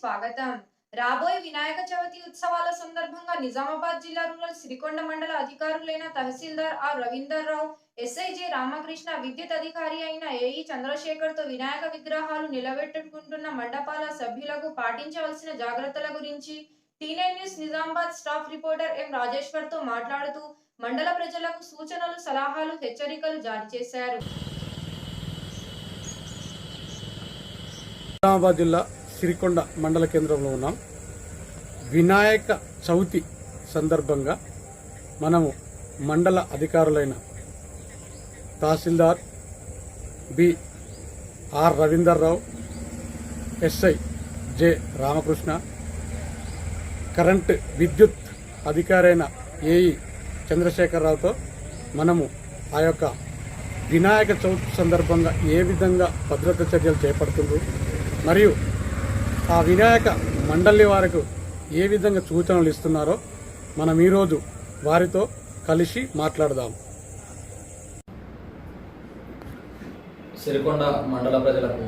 స్వాగతం. రాబోయే వినాయక చవితి ఉత్సవాల సందర్భంగా నిజామాబాద్ జిల్లా రూరల్ సిరికొండ మండల అధికారులైన తహసీల్దార్ R Ravinder Rao SI J Ramakrishna విద్యుత్ అధికారి అయిన ఏఈ చంద్రశేఖర్తో వినాయక విగ్రహాలు నిలబెట్టుకుంటున్న మండపాల సభ్యులకు పాటించవలసిన జాగ్రత్తల గురించి T nine news Nizamabad staff reporter M రాజేశ్వర్తో మాట్లాడుతూ మండల ప్రజలకు సూచనలు సలహాలు హెచ్చరికలు జారీ చేశారు. నిజామాబాద్ జిల్లా సిరికొండ మండల కేంద్రంలో ఉన్నాం. వినాయక చవితి సందర్భంగా మనము మండల అధికారులైన తహసీల్దార్ B R Ravinder Rao SI J Ramakrishna current విద్యుత్ అధికారైన ఏఈ చంద్రశేఖరరావుతో మనము ఆ యొక్క వినాయక చవితి సందర్భంగా ఏ విధంగా భద్రతా చర్యలు చేపడుతుండ్రు మరియు ఆ వినాయక మండలి వారికి ఏ విధంగా సూచనలు ఇస్తున్నారో మనం ఈరోజు వారితో కలిసి మాట్లాడదాం. సిరికొండ మండల ప్రజలకు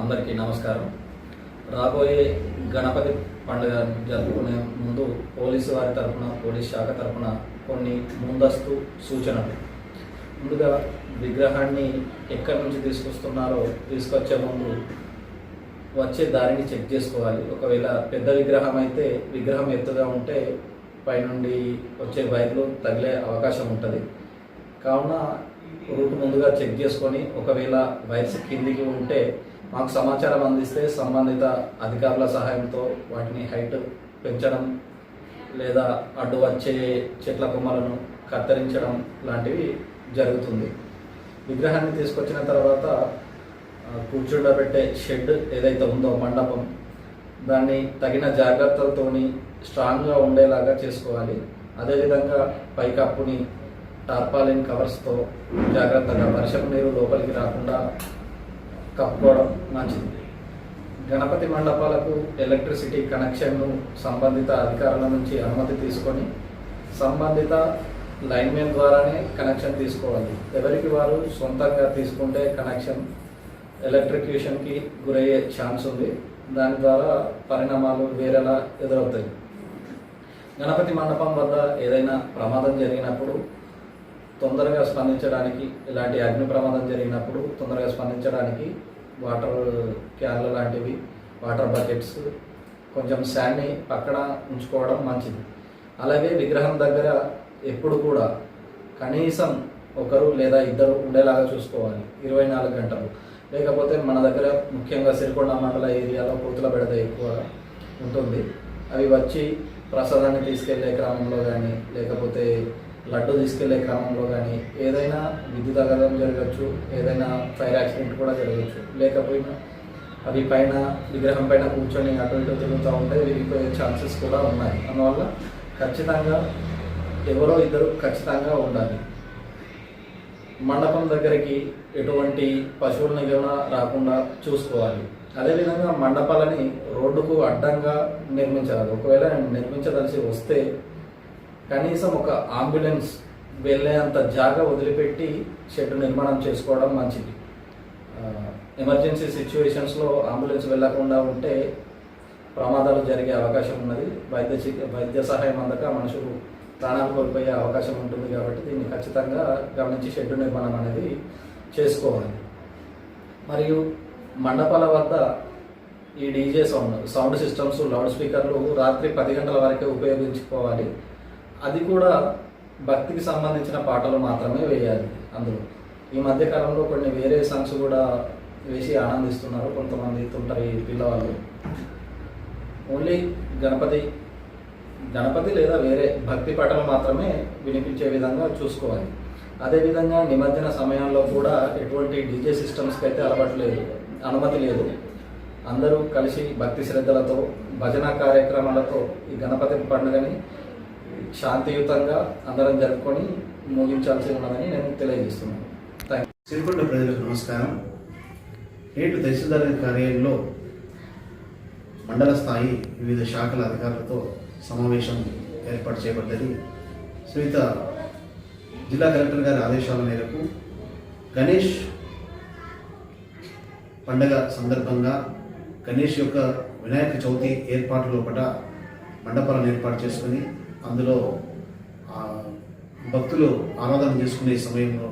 అందరికీ నమస్కారం. రాబోయే గణపతి పండుగ జరుపుకునే ముందు పోలీసు వారి తరఫున పోలీస్ శాఖ తరఫున కొన్ని ముందస్తు సూచనలు. ముందుగా విగ్రహాన్ని ఎక్కడి నుంచి తీసుకొస్తున్నారో తీసుకొచ్చే ముందు వచ్చే దారిని చెక్ చేసుకోవాలి. ఒకవేళ పెద్ద విగ్రహం అయితే విగ్రహం ఎత్తుగా ఉంటే పైనుండి వచ్చే వైర్లు తగిలే అవకాశం ఉంటుంది. కావున రూట్ ముందుగా చెక్ చేసుకొని ఒకవేళ వైర్స్ కిందికి ఉంటే మాకు సమాచారం అందిస్తే సంబంధిత అధికారుల సహాయంతో వాటిని హైట్ పెంచడం లేదా అడ్డు వచ్చే చెట్ల కొమ్మలను కత్తిరించడం లాంటివి జరుగుతుంది. విగ్రహాన్ని తీసుకొచ్చిన తర్వాత కూర్చుండబెట్టే షెడ్ ఏదైతే ఉందో మండపం దాన్ని తగిన జాగ్రత్తలతోని స్ట్రాంగ్గా ఉండేలాగా చేసుకోవాలి. అదేవిధంగా పైకప్పుని టార్పాలిన్ కవర్స్తో జాగ్రత్తగా వర్షపు నీరు లోపలికి రాకుండా కప్పుకోవడం మంచిది. గణపతి మండపాలకు ఎలక్ట్రిసిటీ కనెక్షన్ను సంబంధిత అధికారుల నుంచి అనుమతి తీసుకొని సంబంధిత లైన్మెన్ ద్వారానే కనెక్షన్ తీసుకోవాలి. ఎవరికి వారు సొంతంగా తీసుకుంటే కనెక్షన్ ఎలక్ట్రిక్యూషన్కి గురయ్యే ఛాన్స్ ఉంది. దాని ద్వారా పరిణామాలు వేరేలా ఎదురవుతాయి. గణపతి మండపం వద్ద ఏదైనా ప్రమాదం జరిగినప్పుడు తొందరగా స్పందించడానికి ఇలాంటి అగ్ని ప్రమాదం జరిగినప్పుడు తొందరగా స్పందించడానికి వాటర్ క్యాన్లు లాంటివి వాటర్ బకెట్స్ కొంచెం శాండ్ని పక్కన ఉంచుకోవడం మంచిది. అలాగే విగ్రహం దగ్గర ఎప్పుడు కూడా కనీసం ఒకరు లేదా ఇద్దరు ఉండేలాగా చూసుకోవాలి. ఇరవై నాలుగు గంటలు. లేకపోతే మన దగ్గర ముఖ్యంగా సిరికొండ మండల ఏరియాలో కోతుల బెడద ఎక్కువ ఉంటుంది. అవి వచ్చి ప్రసాదాన్ని తీసుకెళ్ళే క్రమంలో కానీ లేకపోతే లడ్డు తీసుకెళ్ళే క్రమంలో కానీ ఏదైనా విద్యుత్ అగదం జరగచ్చు ఏదైనా ఫైర్ యాక్సిడెంట్ కూడా జరగచ్చు. లేకపోయినా అవి పైన విగ్రహం పైన కూర్చొని అటు ఇటు తిరుగుతూ ఉంటే విరిగిపోయే ఛాన్సెస్ కూడా ఉన్నాయి. అందువల్ల ఖచ్చితంగా ఎవరో ఇద్దరు ఖచ్చితంగా ఉండాలి. మండపం దగ్గరికి ఎటువంటి పశువుల ఏమైనా రాకుండా చూసుకోవాలి. అదేవిధంగా మండపాలని రోడ్డుకు అడ్డంగా నిర్మించాలి. ఒకవేళ నిర్మించదలిసి వస్తే కనీసం ఒక అంబులెన్స్ వెళ్ళేంత జాగా వదిలిపెట్టి షెడ్ నిర్మాణం చేసుకోవడం మంచిది. ఎమర్జెన్సీ సిచ్యువేషన్స్లో అంబులెన్స్ వెళ్ళకుండా ఉంటే ప్రమాదాలు జరిగే అవకాశం ఉన్నది. వైద్య వైద్య సహాయం అందక మనుషులు ప్రాణాలు కోల్పోయే అవకాశం ఉంటుంది కాబట్టి దీన్ని ఖచ్చితంగా గమనించి షెడ్యూల్ నిర్మాణం అనేది చేసుకోవాలి. మరియు మండపాల వద్ద ఈ DJ sound sound systems loud స్పీకర్లు రాత్రి పది గంటల వరకే ఉపయోగించుకోవాలి. అది కూడా భక్తికి సంబంధించిన పాటలు మాత్రమే వేయాలి అందులో. ఈ మధ్య కాలంలో కొన్ని వేరే సాంగ్స్ కూడా వేసి ఆనందిస్తున్నారు కొంతమంది తుంటరి పిల్లవాళ్ళు. ఓన్లీ గణపతి గణపతి లేదా వేరే భక్తి పటం మాత్రమే వినిపించే విధంగా చూసుకోవాలి. అదేవిధంగా నిమజ్జన సమయంలో కూడా ఎటువంటి డీజే సిస్టమ్స్కి అయితే అలవాటు లేదు అనుమతి లేదు. అందరూ కలిసి భక్తి శ్రద్ధలతో భజన కార్యక్రమాలతో ఈ గణపతి పండుగని శాంతియుతంగా అందరం జరుపుకొని ముగించాల్సి ఉన్నదని నేను తెలియజేస్తున్నాను. థ్యాంక్ సిరికొండ ప్రజలకు నమస్కారం. నేటి తహసీల్దార్ కార్యాలయంలో మండల స్థాయి వివిధ శాఖల అధికారులతో సమావేశం ఏర్పాటు చేయబడ్డది. సునీత జిల్లా కలెక్టర్ గారి ఆదేశాల మేరకు గణేష్ పండగ సందర్భంగా గణేష్ యొక్క వినాయక చవితి ఏర్పాటు లోపల మండపాలను ఏర్పాటు చేసుకుని అందులో భక్తులు ఆరాధన చేసుకునే సమయంలో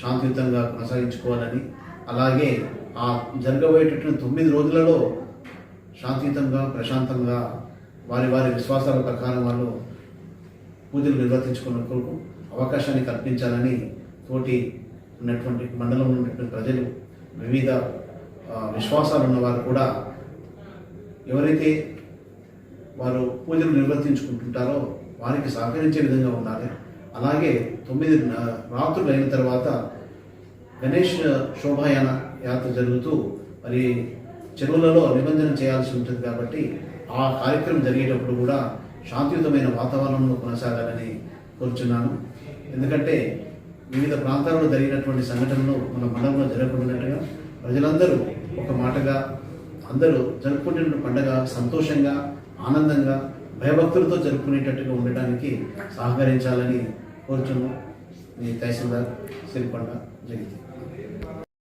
శాంతియుతంగా కొనసాగించుకోవాలని అలాగే ఆ జరగబోయేటటువంటి తొమ్మిది రోజులలో శాంతియుతంగా ప్రశాంతంగా వారి వారి విశ్వాసాల ప్రకారం వాళ్ళు పూజలు నిర్వర్తించుకున్నందుకు అవకాశాన్ని కల్పించాలని తోటి ఉన్నటువంటి మండలంలో ఉన్నటువంటి ప్రజలు వివిధ విశ్వాసాలు ఉన్నవారు కూడా ఎవరైతే వారు పూజలు నిర్వర్తించుకుంటుంటారో వారికి సహకరించే విధంగా ఉండాలి. అలాగే తొమ్మిది రాత్రులు అయిన తర్వాత గణేష్ శోభాయాన యాత్ర జరుగుతూ మరి చెరువులలో నిబంధన చేయాల్సి ఉంటుంది కాబట్టి ఆ కార్యక్రమం జరిగేటప్పుడు కూడా శాంతియుతమైన వాతావరణంలో కొనసాగాలని కోరుచున్నాను. ఎందుకంటే వివిధ ప్రాంతాలలో జరిగినటువంటి సంఘటనలు మన మండలంలో జరగకున్నట్టుగా ప్రజలందరూ ఒక మాటగా అందరూ జరుపుకునే పండుగ సంతోషంగా ఆనందంగా భయభక్తులతో జరుపుకునేటట్టుగా ఉండటానికి సహకరించాలని కోరుచున్నాం మీ తహసీల్దార్ సిరికొండ జగితే